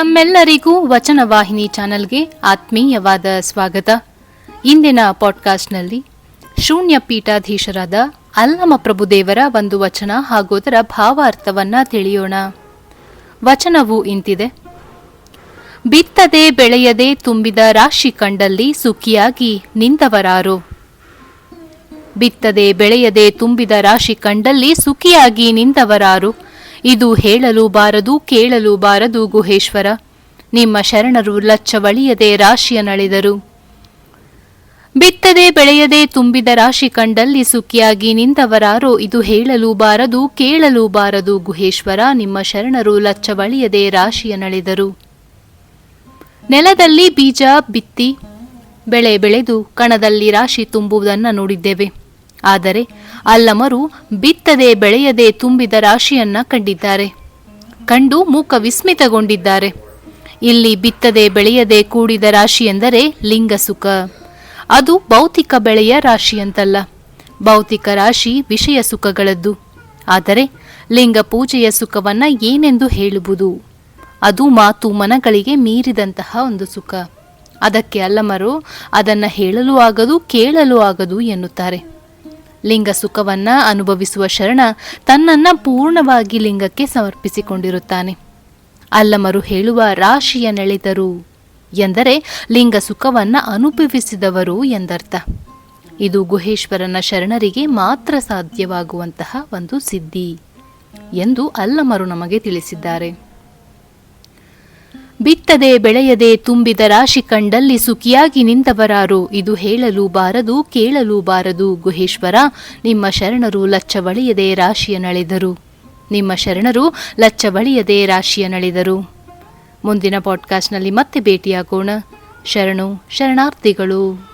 ತಮ್ಮೆಲ್ಲರಿಗೂ ವಚನವಾಹಿನಿ ಚಾನೆಲ್ಗೆ ಆತ್ಮೀಯವಾದ ಸ್ವಾಗತ. ಇಂದಿನ ಪಾಡ್ಕಾಸ್ಟ್ನಲ್ಲಿ ಶೂನ್ಯ ಪೀಠಾಧೀಶರಾದ ಅಲ್ಲಮ ಪ್ರಭುದೇವರ ಒಂದು ವಚನ ಹಾಗೂ ಅದರ ಭಾವಾರ್ಥವನ್ನ ತಿಳಿಯೋಣ. ವಚನವು ಇಂತಿದೆ. ಬಿತ್ತದೆ ಬೆಳೆಯದೆ ತುಂಬಿದ ರಾಶಿ ಕಂಡಲ್ಲಿ ಸುಖಿಯಾಗಿ ನಿಂತವರಾರು ಬಿತ್ತದೆ ಬೆಳೆಯದೆ ತುಂಬಿದ ರಾಶಿ ಕಂಡಲ್ಲಿ ಸುಖಿಯಾಗಿ ನಿಂತವರಾರು ಇದು ಹೇಳಲು ಬಾರದು, ಕೇಳಲು ಬಾರದು ಗುಹೇಶ್ವರ. ನಿಮ್ಮ ಶರಣರು ಲಚ್ಚವಳಿಯದೆ ರಾಶಿಯ ನಳಿದರು. ಬಿತ್ತದೆ ಬೆಳೆಯದೆ ತುಂಬಿದ ರಾಶಿ ಕಂಡಲ್ಲಿ ಸುಖಿಯಾಗಿ ನಿಂತವರಾರೋ, ಇದು ಹೇಳಲು ಬಾರದು, ಕೇಳಲು ಬಾರದು ಗುಹೇಶ್ವರ, ನಿಮ್ಮ ಶರಣರು ಲಚ್ಚವಳಿಯದೆ ರಾಶಿಯ ನಳಿದರು. ನೆಲದಲ್ಲಿ ಬೀಜ, ಬಿತ್ತಿ, ಬೆಳೆ ಬೆಳೆದು ಕಣದಲ್ಲಿ ರಾಶಿ ತುಂಬುವುದನ್ನು ನೋಡಿದ್ದೇವೆ. ಆದರೆ ಅಲ್ಲಮರು ಬಿತ್ತದೆ ಬೆಳೆಯದೆ ತುಂಬಿದ ರಾಶಿಯನ್ನ ಕಂಡಿದ್ದಾರೆ. ಕಂಡು ಮೂಕ ವಿಸ್ಮಿತಗೊಂಡಿದ್ದಾರೆ. ಇಲ್ಲಿ ಬಿತ್ತದೆ ಬೆಳೆಯದೆ ಕೂಡಿದ ರಾಶಿ ಎಂದರೆ ಲಿಂಗಸುಖ. ಅದು ಭೌತಿಕ ಬೆಳೆಯ ರಾಶಿಯಂತಲ್ಲ ಭೌತಿಕ ರಾಶಿ ವಿಷಯ ಸುಖಗಳದ್ದು. ಆದರೆ ಲಿಂಗ ಪೂಜೆಯ ಸುಖವನ್ನ ಏನೆಂದು ಹೇಳುವುದು? ಅದು ಮಾತು ಮನಗಳಿಗೆ ಮೀರಿದಂತಹ ಒಂದು ಸುಖ. ಅದಕ್ಕೆ ಅಲ್ಲಮರು ಅದನ್ನ ಹೇಳಲು ಆಗದು, ಕೇಳಲು ಆಗದು ಎನ್ನುತ್ತಾರೆ. ಲಿಂಗ ಸುಖವನ್ನ ಅನುಭವಿಸುವ ಶರಣ ತನ್ನನ್ನ ಪೂರ್ಣವಾಗಿ ಲಿಂಗಕ್ಕೆ ಸಮರ್ಪಿಸಿಕೊಂಡಿರುತ್ತಾನೆ. ಅಲ್ಲಮರು ಹೇಳುವ ರಾಶಿಯ ನೆಳೆದರು ಎಂದರೆ ಲಿಂಗ ಸುಖವನ್ನ ಅನುಭವಿಸಿದವರು ಎಂದರ್ಥ. ಇದು ಗುಹೇಶ್ವರನ ಶರಣರಿಗೆ ಮಾತ್ರ ಸಾಧ್ಯವಾಗುವಂತಹ ಒಂದು ಸಿದ್ಧಿ ಎಂದು ಅಲ್ಲಮರು ನಮಗೆ ತಿಳಿಸಿದ್ದಾರೆ. ಬಿತ್ತದೆ ಬೆಳೆಯದೆ ತುಂಬಿದ ರಾಶಿ ಕಂಡಲ್ಲಿ ಸುಖಿಯಾಗಿ ನಿಂತವರಾರು. ಇದು ಹೇಳಲು ಬಾರದು ಕೇಳಲು ಬಾರದು ಗುಹೇಶ್ವರ, ನಿಮ್ಮ ಶರಣರು ಲಚ್ಚವಳಿಯದೆ ರಾಶಿಯ ನಳೆದರು. ನಿಮ್ಮ ಶರಣರು ಲಚ್ಚವಳಿಯದೆ ರಾಶಿಯ ನಳೆದರು. ಮುಂದಿನ ಪಾಡ್ಕಾಸ್ಟ್ನಲ್ಲಿ ಮತ್ತೆ ಭೇಟಿಯಾಗೋಣ. ಶರಣು, ಶರಣಾರ್ಥಿಗಳು.